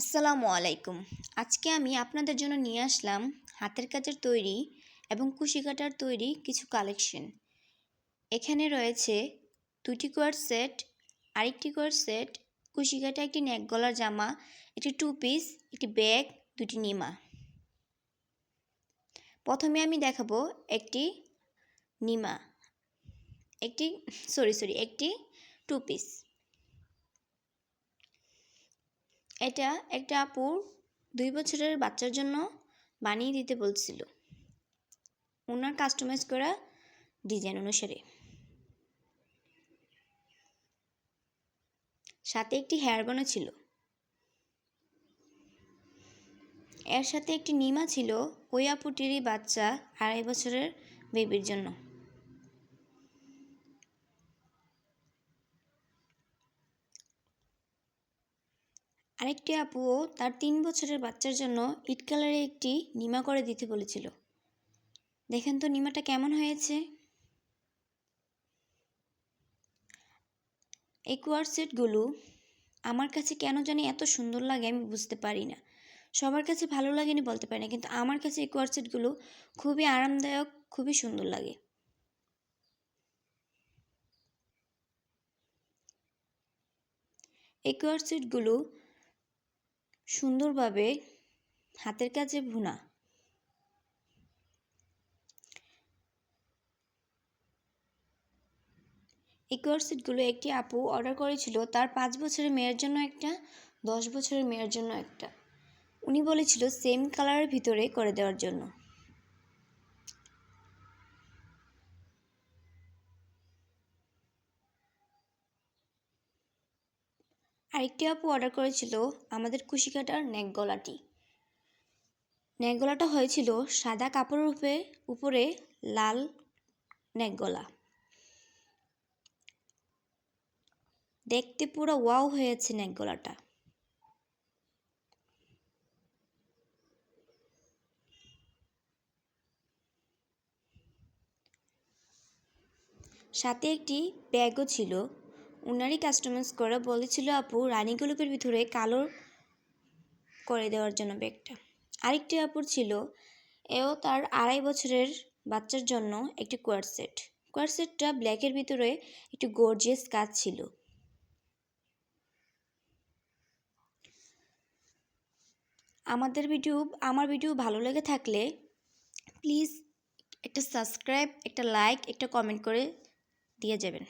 আসসালামু আলাইকুম। আজকে আমি আপনাদের জন্য নিয়ে আসলাম হাতের কাজের তৈরি এবং কুশি কাটার তৈরি কিছু কালেকশন। এখানে রয়েছে দুটি কোয়ার সেট, আরেকটি কোয়ার সেট, কুশি কাটা একটি নেক গলার জামা, একটি টু পিস একটি ব্যাগ দুটি নিমা। প্রথমে আমি দেখাবো একটি নিমা, একটি সরি সরি একটি টু পিস এটা একটা আপুর দুই বছরের বাচ্চার জন্য বানিয়ে দিতে বলছিল। ওনার কাস্টমাইজ করা ডিজাইন অনুসারে। সাথে একটি হেয়ার বানও ছিল। এর সাথে একটি নিমা ছিল ওই আপুটিরই বাচ্চা আড়াই বছরের বেবির জন্য। আরেকটি আপুও তার তিন বছরের বাচ্চার জন্য ইট কালারে একটি নিমা করে দিতে বলেছিল। দেখেন তো নিমাটা কেমন হয়েছে। এই সেটগুলো আমার কাছে কেন জানি এত সুন্দর লাগে আমি বুঝতে পারি না। সবার কাছে ভালো লাগেনি বলতে পারি না, কিন্তু আমার কাছে এই সেটগুলো খুবই আরামদায়ক, খুবই সুন্দর লাগে। এই সেটগুলো সুন্দরভাবে হাতের কাজে ভুনা। এই কোয়ারসেটগুলো একটি আপু অর্ডার করেছিল। তার পাঁচ বছরের মেয়ের জন্য একটা, দশ বছরের মেয়ের জন্য একটা। উনি বলেছিল সেম কালারের ভিতরে করে দেওয়ার জন্য। আরেকটি আপু অর্ডার করেছিল আমাদের কুশি কাটার নেক গলাটি নেক গলাটা হয়েছিল সাদা কাপড়ের উপরে উপরে লাল নেক গলা দেখতে পুরো ওয়াও হয়েছে নেক গলাটা সাথে একটি ব্যাগও ছিল। উনারই কাস্টমাইজ করা বলেছিল, আপু রানী গোলপের ভিতরে কালো করে দেওয়ার জন্য ব্যাগটা। আরেকটি আপুর ছিল, এও তার আড়াই বছরের বাচ্চার জন্য একটি কোয়ার সেট কোয়ার সেটটা ব্ল্যাকের ভিতরে একটি গর্জিয়াস কাজ ছিল। আমাদের ভিডিও আমার ভিডিও ভালো লেগে থাকলে প্লিজ একটা সাবস্ক্রাইব একটা লাইক একটা কমেন্ট করে দিয়ে যাবেন।